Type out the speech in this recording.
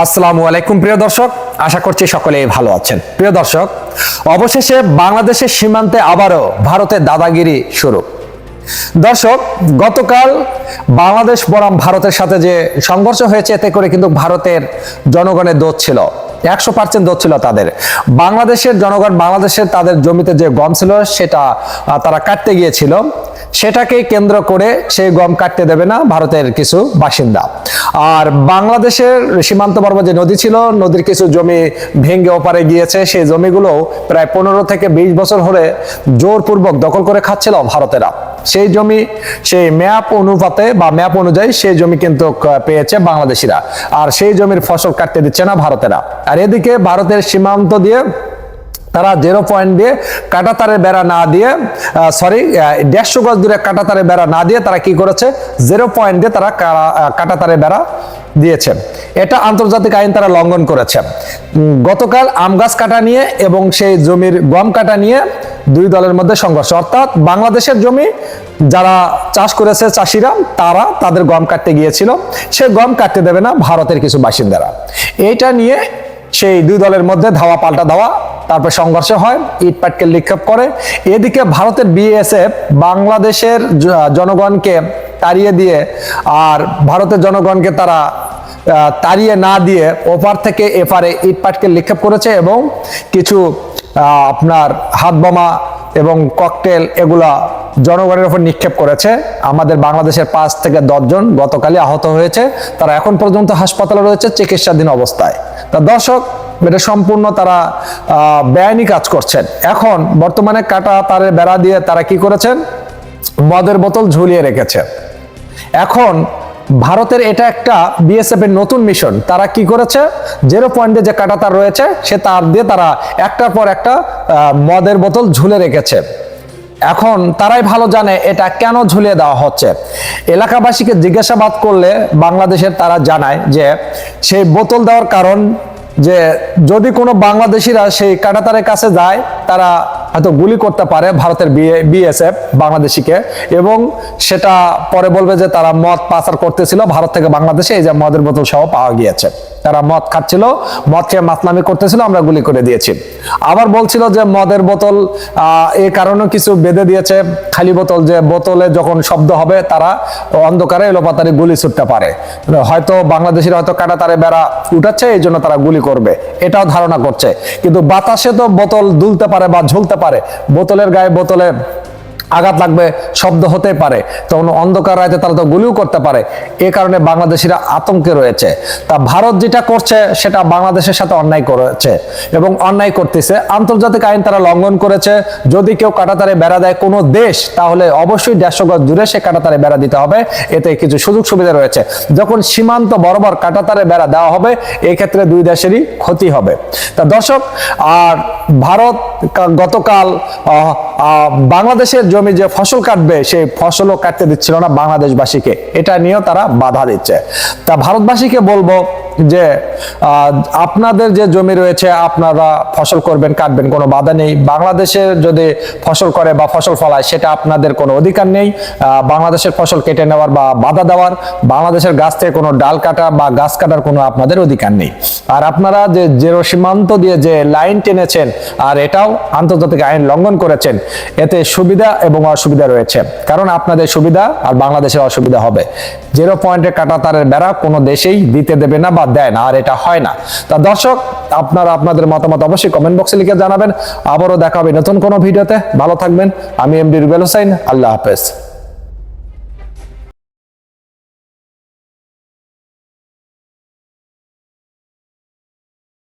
আসসালামু আলাইকুম, প্রিয় দর্শক। আশা করছি সকলে ভালো আছেন। প্রিয় দর্শক, অবশেষে বাংলাদেশের সীমান্তে আবারও ভারতের দাদাগিরি শুরু। দর্শক, গতকাল বাংলাদেশ বনাম ভারতের সাথে যে সংঘর্ষ হয়েছে, এতে করে কিন্তু ভারতের জনগণের দোষ ছিল। একশো পার্সেন্ট দোষ ছিল তাদের। বাংলাদেশের জনগণ, বাংলাদেশের তাদের জমিতে যে গম ছিল, সেটা তারা কাটতে গিয়েছিল। সেটাকে কেন্দ্র করে সেই গম কাটতে দেবে না ভারতের কিছু বাসিন্দা। আর বাংলাদেশের সীমান্ত বর্ব যে নদী ছিল, নদীর কিছু জমি ভেঙে ওপারে গিয়েছে, সেই জমিগুলো প্রায় পনেরো থেকে বিশ বছর ধরে জোরপূর্বক দখল করে খাচ্ছিল ভারতেরা। সেই জমি, সেই ম্যাপ অনুপাতে বা ম্যাপ অনুযায়ী সেই জমি কিন্তু পেয়েছে বাংলাদেশিরা। আর সেই জমির ফসল কাটতে দিচ্ছে না ভারতেরা। আর এদিকে ভারতের সীমান্ত দিয়ে তারা জিরো পয়েন্ট দিয়ে কাটাতারের বেড়া না দিয়ে সরি দেড়শো গজ দূরে কাটাতারের বেড়া না দিয়ে তারা কি করেছে? জিরো পয়েন্ট দিয়ে তারা কারা- আহ, বেড়া দিয়েছে। এটা আন্তর্জাতিক আইন তারা লঙ্ঘন করেছে। গতকাল আম গাছ কাটা নিয়ে এবং সেই জমির গম কাটা নিয়ে দুই দলের মধ্যে সংঘর্ষ। অর্থাৎ বাংলাদেশের জমি যারা চাষ করেছে চাষিরা তারা তাদের গম কাটতে গিয়েছিল। সে গম কাটতে দেবে না ভারতের কিছু বাসিন্দারা। এইটা নিয়ে সেই দুই দলের মধ্যে ধাওয়া পাল্টা ধাওয়া, তারপর সংঘর্ষ হয়, ইট পাটকেল নিক্ষেপ করে। এদিকে ভারতের বিএসএফ বাংলাদেশের জনগণকে তাড়িয়ে দিয়ে আর ভারতের জনগণকে তারা তাড়িয়ে না দিয়ে ওপার থেকে এপারে ইট পাটকেল নিক্ষেপ করেছে এবং কিছু আপনার হাত বোমা এবং ককটেল এগুলা জনগণের উপর নিক্ষেপ করেছে। আমাদের বাংলাদেশের পাঁচ থেকে দশজন গতকালই আহত হয়েছে। তারা এখন পর্যন্ত হাসপাতালে রয়েছে চিকিৎসাধীন অবস্থায়। তা দর্শক, এটা সম্পূর্ণ তারা বেআইনি কাজ করছেন। এখন বর্তমানে কাটা তারের বেড়া দিয়ে তারা কি করেছেন? মদের বোতল ঝুলিয়ে রেখেছে। এখন ভারতের এটা একটা বিএসএফ এর নতুন মিশন তারা কি করেছে? জেরো পয়েন্টে যে কাটা তার রয়েছে, সে তার দিয়ে তারা একটার পর একটা মদের বোতল ঝুলে রেখেছে। এখন তারাই ভালো জানে এটা কেন ঝুলিয়ে দেওয়া হচ্ছে। এলাকাবাসীকে জিজ্ঞাসাবাদ করলে বাংলাদেশের তারা জানায় যে, সেই বোতল দেওয়ার কারণ যে, যদি কোনো বাংলাদেশিরা সেই কাটাতারের কাছে যায়, তারা হয়তো গুলি করতে পারে ভারতের বিএসএফ বাংলাদেশিকে। এবং সেটা পরে বলবে যে তারা মদ পাচার করতেছিল ভারত থেকে বাংলাদেশে, এই যে মদের বোতল সহ পাওয়া গিয়েছে। তারা মদ খাচ্ছিল, মদ খেয়ে মাতলামি করতেছিল, আমরা গুলি করে দিয়েছি। আবার বলছিল যে মদের বোতল এই কারণে কিছু বেঁধে দিয়েছে, খালি বোতল, যে বোতলে যখন শব্দ হবে, তারা অন্ধকারে এলোপাতারি গুলি ছুটতে পারে। হয়তো বাংলাদেশের হয়তো কাটা তারে বেড়া উঠাচ্ছে, এই জন্য তারা গুলি করবে। এটাও ধারণা করছে। কিন্তু বাতাসে তো বোতল দুলতে পারে বা ঝুলতে পারে। বোতলের গায়ে বোতলে আঘাত লাগবে, শব্দ হতে পারে। তখন অন্ধকার রাতে তারা তো গুলিও করতে পারে। এ কারণে বাংলাদেশিরা আতঙ্কে রয়েছে। তা ভারত যেটা করছে, সেটা বাংলাদেশের সাথে অন্যায় করেছে এবং অন্যায় করতেছে। আন্তর্জাতিক আইন তারা লঙ্ঘন করেছে। যদি কেউ কাটাতারে বেড়া দেয় কোনো দেশ, তাহলে অবশ্যই দেড়শো দূরে সে কাটাতারে বেড়া দিতে হবে। এতে কিছু সুযোগ সুবিধা রয়েছে। যখন সীমান্ত বরাবর কাটাতারে বেড়া দেওয়া হবে এই ক্ষেত্রে দুই দেশেরই ক্ষতি হবে। তা দর্শক, আর ভারত গতকাল বাংলাদেশের জমি যে ফসল কাটবে, সেই ফসলও কাটতে দিচ্ছিল না বাংলাদেশবাসীকে। এটা নিয়েও তারা বাধা দিচ্ছে। তা ভারতবাসীকে বলব যে আপনাদের যে জমি রয়েছে, আপনারা ফসল করবেন, কাটবেন, কোনো বাধা নেই। বাংলাদেশের যদি ফসল করে বা ফসল ফলায়, সেটা আপনাদের কোনো অধিকার নেই। বাংলাদেশের ফসল কেটে নেওয়ার বা বাধা দেওয়ার, বাংলাদেশের গাছ থেকে কোনো ডাল কাটা বা গাছ কাটার কোনো আপনাদের অধিকার নেই। আর আপনারা যে জেরো সীমান্ত দিয়ে যে লাইন টেনেছেন, আর এটাও আন্তর্জাতিক আইন লঙ্ঘন করেছেন, এতে সুবিধা এবং অসুবিধা রয়েছে। কারণ আপনাদের সুবিধা আর বাংলাদেশের অসুবিধা হবে। জিরো পয়েন্টে কাটা তারের বেড়া কোনো দেশেই দিতে দেবে না বা দেয় না, আর এটা হয় না। তা দর্শক, আপনারা আপনাদের মতামত অবশ্যই কমেন্ট বক্সে লিখে জানাবেন। আবারও দেখা হবে নতুন কোনো ভিডিওতে। ভালো থাকবেন। আমি এমডি রুবেল হোসেন আল্লাহ হাফেজ।